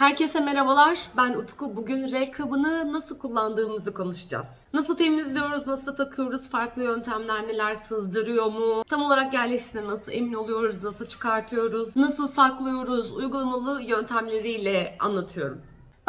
Herkese merhabalar. Ben Utku. Bugün renk kabını nasıl kullandığımızı konuşacağız. Nasıl temizliyoruz, nasıl takıyoruz, farklı yöntemler neler sızdırıyor mu? Tam olarak yerleştiğine nasıl emin oluyoruz, nasıl çıkartıyoruz, nasıl saklıyoruz, uygulamalı yöntemleriyle anlatıyorum.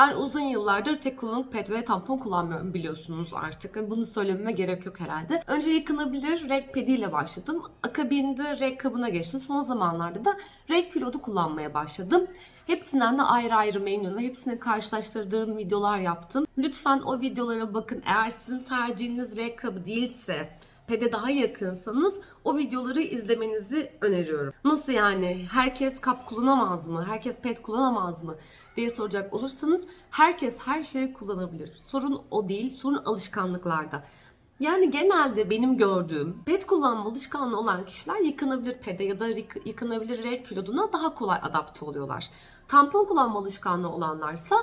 Ben uzun yıllardır tek kullanımlık pet ve tampon kullanmıyorum biliyorsunuz artık. Bunu söylememe gerek yok herhalde. Önce yıkanabilir renk pediyle başladım. Akabinde renk kabına geçtim. Son zamanlarda da renk pilotu kullanmaya başladım. Hepsinden de ayrı ayrı memnunum. Hepsini karşılaştırdığım videolar yaptım. Lütfen o videolara bakın. Eğer sizin tercihiniz renk kabı değilse, pede daha yakınsanız o videoları izlemenizi öneriyorum. Nasıl yani? Herkes kap kullanamaz mı? Herkes pet kullanamaz mı? diye soracak olursanız herkes her şeyi kullanabilir. Sorun o değil, sorun alışkanlıklarda. Yani genelde benim gördüğüm pet kullanma alışkanlığı olan kişiler yıkanabilir pede ya da yık- yıkanabilir renk kiloduna daha kolay adapte oluyorlar. Tampon kullanma alışkanlığı olanlarsa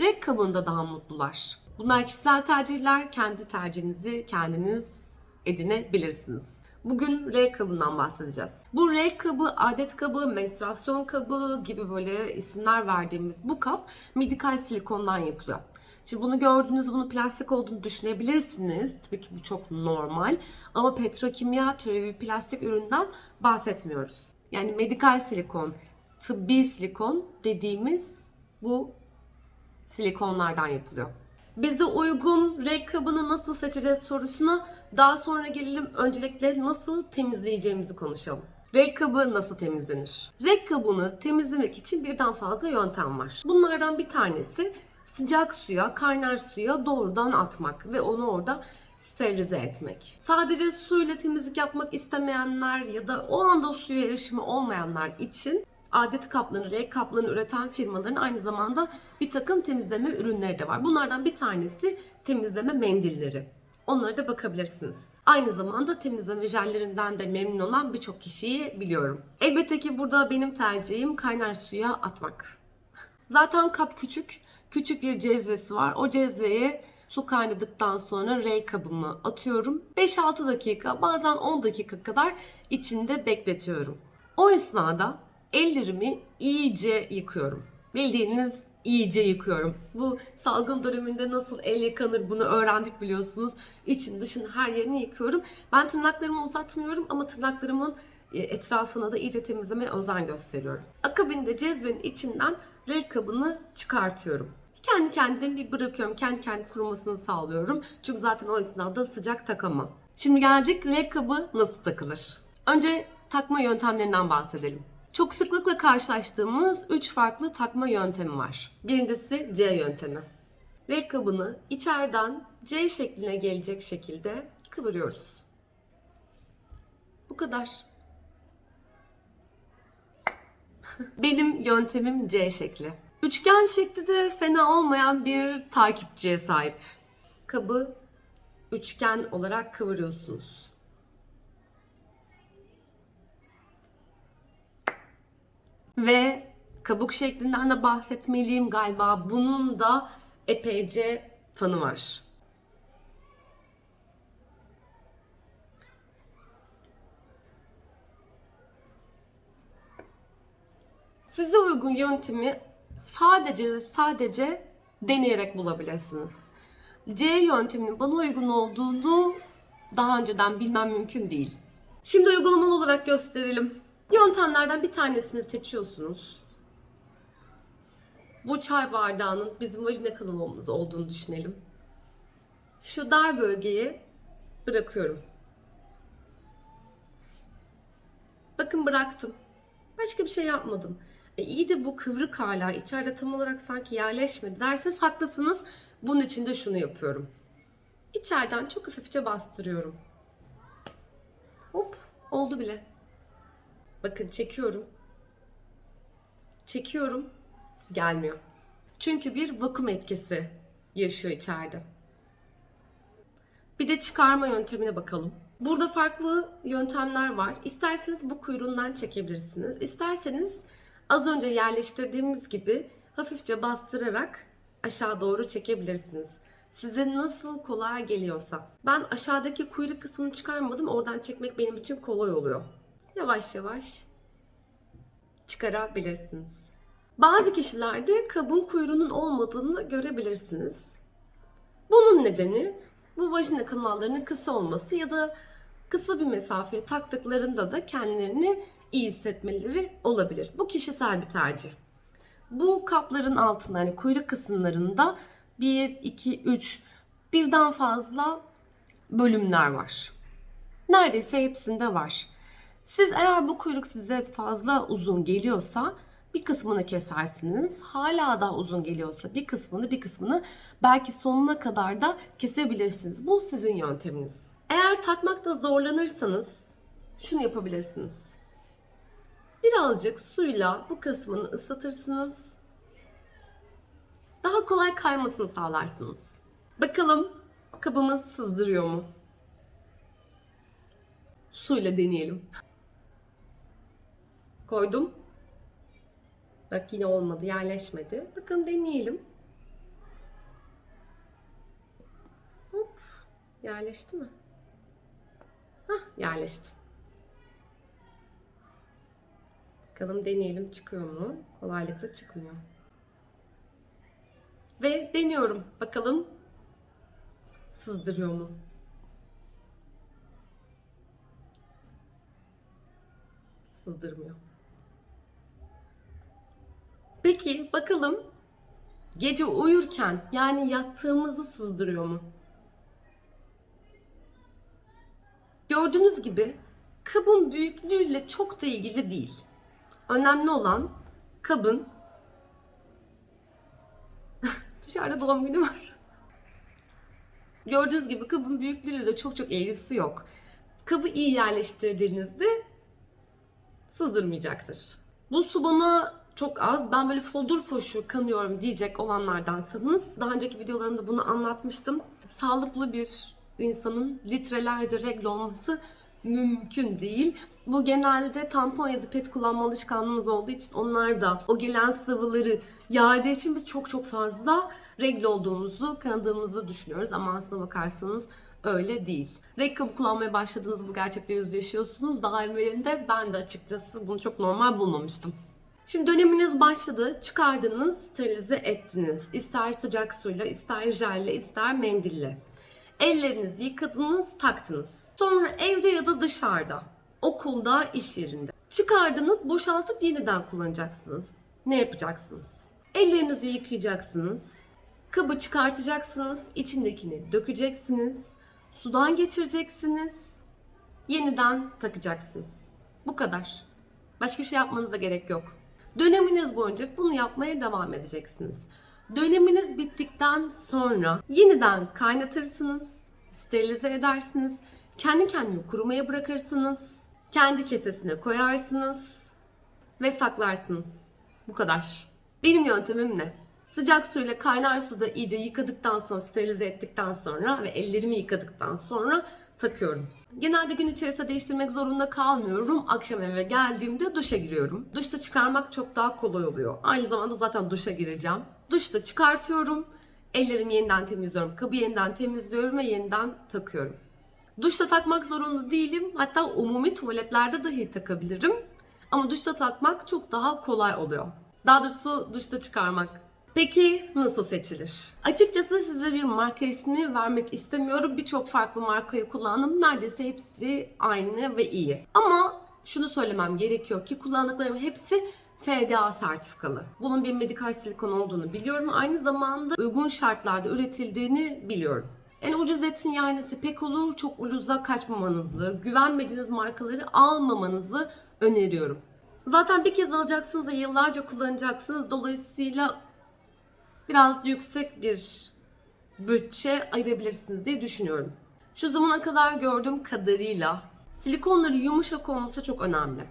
renk kabında daha mutlular. Bunlar kişisel tercihler. Kendi tercihinizi kendiniz edinebilirsiniz. Bugün R kabından bahsedeceğiz. Bu R kabı, adet kabı, menstruasyon kabı gibi böyle isimler verdiğimiz bu kap medikal silikondan yapılıyor. Şimdi bunu gördüğünüz bunu plastik olduğunu düşünebilirsiniz. Tabii ki bu çok normal. Ama petrokimya türü bir plastik üründen bahsetmiyoruz. Yani medikal silikon, tıbbi silikon dediğimiz bu silikonlardan yapılıyor. Bize uygun renk kabını nasıl seçeceğiz sorusuna daha sonra gelelim. Öncelikle nasıl temizleyeceğimizi konuşalım. Renk kabı nasıl temizlenir? Renk kabını temizlemek için birden fazla yöntem var. Bunlardan bir tanesi sıcak suya, kaynar suya doğrudan atmak ve onu orada sterilize etmek. Sadece suyla temizlik yapmak istemeyenler ya da o anda suya erişimi olmayanlar için adet kaplarını, renk kaplarını üreten firmaların aynı zamanda bir takım temizleme ürünleri de var. Bunlardan bir tanesi temizleme mendilleri. Onlara da bakabilirsiniz. Aynı zamanda temizleme jellerinden de memnun olan birçok kişiyi biliyorum. Elbette ki burada benim tercihim kaynar suya atmak. Zaten kap küçük. Küçük bir cezvesi var. O cezveye su kaynadıktan sonra rey kabımı atıyorum. 5-6 dakika bazen 10 dakika kadar içinde bekletiyorum. O esnada ellerimi iyice yıkıyorum. Bildiğiniz iyice yıkıyorum. Bu salgın döneminde nasıl el yıkanır bunu öğrendik biliyorsunuz. İçin dışın her yerini yıkıyorum. Ben tırnaklarımı uzatmıyorum ama tırnaklarımın e, etrafına da iyice temizlemeye özen gösteriyorum. Akabinde cezvenin içinden rel kabını çıkartıyorum. Kendi kendime bir bırakıyorum. Kendi kendi kurumasını sağlıyorum. Çünkü zaten o esnada sıcak takamam. Şimdi geldik rel kabı nasıl takılır? Önce takma yöntemlerinden bahsedelim. Çok sıklıkla karşılaştığımız 3 farklı takma yöntemi var. Birincisi C yöntemi. Rel kabını içeriden C şekline gelecek şekilde kıvırıyoruz. Bu kadar. Benim yöntemim C şekli. Üçgen şekli de fena olmayan bir takipçiye sahip. Kabı üçgen olarak kıvırıyorsunuz. Ve kabuk şeklinden de bahsetmeliyim galiba. Bunun da epeyce fanı var. Size uygun yöntemi sadece ve sadece deneyerek bulabilirsiniz. C yönteminin bana uygun olduğunu daha önceden bilmem mümkün değil. Şimdi uygulamalı olarak gösterelim. Yöntemlerden bir tanesini seçiyorsunuz. Bu çay bardağının bizim vajina kanalımız olduğunu düşünelim. Şu dar bölgeye bırakıyorum. Bakın bıraktım. Başka bir şey yapmadım. E iyi de bu kıvrık hala içeride tam olarak sanki yerleşmedi derseniz haklısınız. Bunun için de şunu yapıyorum. İçeriden çok hafifçe bastırıyorum. Hop oldu bile. Bakın çekiyorum. Çekiyorum. Gelmiyor. Çünkü bir vakum etkisi yaşıyor içeride. Bir de çıkarma yöntemine bakalım. Burada farklı yöntemler var. İsterseniz bu kuyruğundan çekebilirsiniz. İsterseniz az önce yerleştirdiğimiz gibi hafifçe bastırarak aşağı doğru çekebilirsiniz. Size nasıl kolay geliyorsa. Ben aşağıdaki kuyruk kısmını çıkarmadım. Oradan çekmek benim için kolay oluyor. Yavaş yavaş çıkarabilirsiniz. Bazı kişilerde kabın kuyruğunun olmadığını görebilirsiniz. Bunun nedeni bu vajina kanallarının kısa olması ya da kısa bir mesafeye taktıklarında da kendilerini iyi hissetmeleri olabilir. Bu kişisel bir tercih. Bu kapların altında hani kuyruk kısımlarında 1, 2, 3 birden fazla bölümler var. Neredeyse hepsinde var. Siz eğer bu kuyruk size fazla uzun geliyorsa bir kısmını kesersiniz. Hala daha uzun geliyorsa bir kısmını bir kısmını belki sonuna kadar da kesebilirsiniz. Bu sizin yönteminiz. Eğer takmakta zorlanırsanız şunu yapabilirsiniz. Birazcık suyla bu kısmını ıslatırsınız. Daha kolay kaymasını sağlarsınız. Bakalım kabımız sızdırıyor mu? Suyla deneyelim. Koydum. Bak yine olmadı, yerleşmedi. Bakın deneyelim. Hop. Yerleşti mi? Hah, yerleşti. Bakalım deneyelim çıkıyor mu? Kolaylıkla çıkmıyor. Ve deniyorum. Bakalım sızdırıyor mu? Sızdırmıyor. Peki bakalım gece uyurken yani yattığımızı sızdırıyor mu? Gördüğünüz gibi kabın büyüklüğüyle çok da ilgili değil. Önemli olan kabın dışarıda doğum günü var. Gördüğünüz gibi kabın büyüklüğüyle de çok çok ilgisi yok. Kabı iyi yerleştirdiğinizde sızdırmayacaktır. Bu su bana çok az. Ben böyle foldur foşur kanıyorum diyecek olanlardansanız daha önceki videolarımda bunu anlatmıştım. Sağlıklı bir insanın litrelerce regl olması mümkün değil. Bu genelde tampon ya da pet kullanma alışkanlığımız olduğu için onlar da o gelen sıvıları yağdığı için biz çok çok fazla regl olduğumuzu, kanadığımızı düşünüyoruz ama aslına bakarsanız öyle değil. Reg kabı kullanmaya başladığınızda bu gerçekte yüzde yaşıyorsunuz. Daha evvelinde ben de açıkçası bunu çok normal bulmamıştım. Şimdi döneminiz başladı. Çıkardınız, sterilize ettiniz. İster sıcak suyla, ister jelle, ister mendille. Ellerinizi yıkadınız, taktınız. Sonra evde ya da dışarıda, okulda, iş yerinde. Çıkardınız, boşaltıp yeniden kullanacaksınız. Ne yapacaksınız? Ellerinizi yıkayacaksınız. Kabı çıkartacaksınız, içindekini dökeceksiniz. Sudan geçireceksiniz. Yeniden takacaksınız. Bu kadar. Başka bir şey yapmanıza gerek yok. Döneminiz boyunca bunu yapmaya devam edeceksiniz. Döneminiz bittikten sonra yeniden kaynatırsınız, sterilize edersiniz, kendi kendini kurumaya bırakırsınız, kendi kesesine koyarsınız ve saklarsınız. Bu kadar. Benim yöntemim ne? Sıcak suyla kaynar suda iyice yıkadıktan sonra, sterilize ettikten sonra ve ellerimi yıkadıktan sonra takıyorum. Genelde gün içerisinde değiştirmek zorunda kalmıyorum. Akşam eve geldiğimde duşa giriyorum. Duşta çıkarmak çok daha kolay oluyor. Aynı zamanda zaten duşa gireceğim. Duşta çıkartıyorum. Ellerimi yeniden temizliyorum. Kabı yeniden temizliyorum ve yeniden takıyorum. Duşta takmak zorunda değilim. Hatta umumi tuvaletlerde dahi takabilirim. Ama duşta takmak çok daha kolay oluyor. Daha doğrusu duşta çıkarmak. Peki nasıl seçilir? Açıkçası size bir marka ismi vermek istemiyorum. Birçok farklı markayı kullandım. Neredeyse hepsi aynı ve iyi. Ama şunu söylemem gerekiyor ki kullandıklarım hepsi FDA sertifikalı. Bunun bir medikal silikon olduğunu biliyorum. Aynı zamanda uygun şartlarda üretildiğini biliyorum. En ucuz etin yanesi pek olur. Çok ucuza kaçmamanızı, güvenmediğiniz markaları almamanızı öneriyorum. Zaten bir kez alacaksınız ve yıllarca kullanacaksınız. Dolayısıyla biraz yüksek bir bütçe ayırabilirsiniz diye düşünüyorum. Şu zamana kadar gördüğüm kadarıyla silikonları yumuşak olması çok önemli.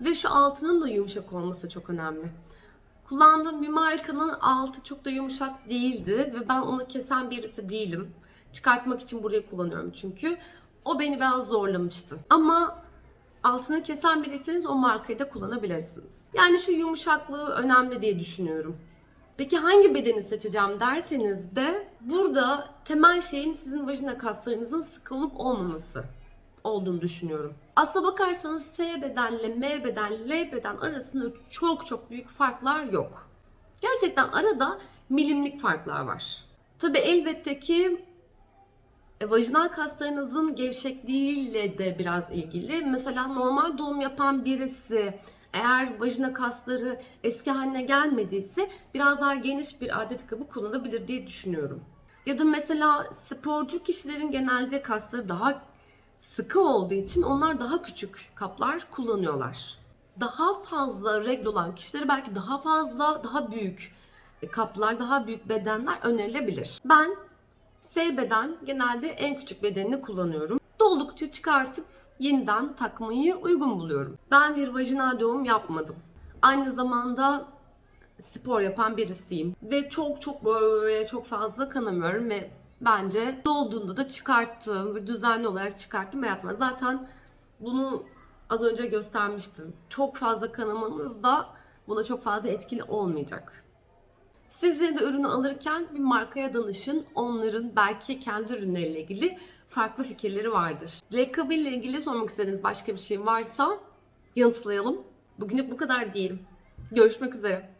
Ve şu altının da yumuşak olması çok önemli. Kullandığım bir markanın altı çok da yumuşak değildi ve ben onu kesen birisi değilim. Çıkartmak için burayı kullanıyorum çünkü. O beni biraz zorlamıştı. Ama altını kesen biriyseniz o markayı da kullanabilirsiniz. Yani şu yumuşaklığı önemli diye düşünüyorum. Peki hangi bedeni seçeceğim derseniz de burada temel şeyin sizin vajina kaslarınızın sıkı olup olmaması. olduğunu düşünüyorum. Aslına bakarsanız S bedenle M beden, L beden arasında çok çok büyük farklar yok. Gerçekten arada milimlik farklar var. Tabi elbette ki e, vajinal kaslarınızın gevşekliğiyle de biraz ilgili. Mesela normal doğum yapan birisi eğer vajina kasları eski haline gelmediyse biraz daha geniş bir adet kabı kullanabilir diye düşünüyorum. Ya da mesela sporcu kişilerin genelde kasları daha sıkı olduğu için onlar daha küçük kaplar kullanıyorlar. Daha fazla regl olan kişilere belki daha fazla, daha büyük kaplar, daha büyük bedenler önerilebilir. Ben S beden genelde en küçük bedenini kullanıyorum. Doldukça çıkartıp yeniden takmayı uygun buluyorum. Ben bir vajinal doğum yapmadım. Aynı zamanda spor yapan birisiyim. Ve çok çok böyle çok fazla kanamıyorum ve bence dolduğunda da çıkarttım ve düzenli olarak çıkarttım hayatıma. Zaten bunu az önce göstermiştim. Çok fazla kanamanız da buna çok fazla etkili olmayacak. Sizleri de ürünü alırken bir markaya danışın. Onların belki kendi ürünleriyle ilgili farklı fikirleri vardır. Ayakkabı ile ilgili sormak istediğiniz başka bir şey varsa yanıtlayalım. Bugünlük bu kadar diyelim. Görüşmek üzere.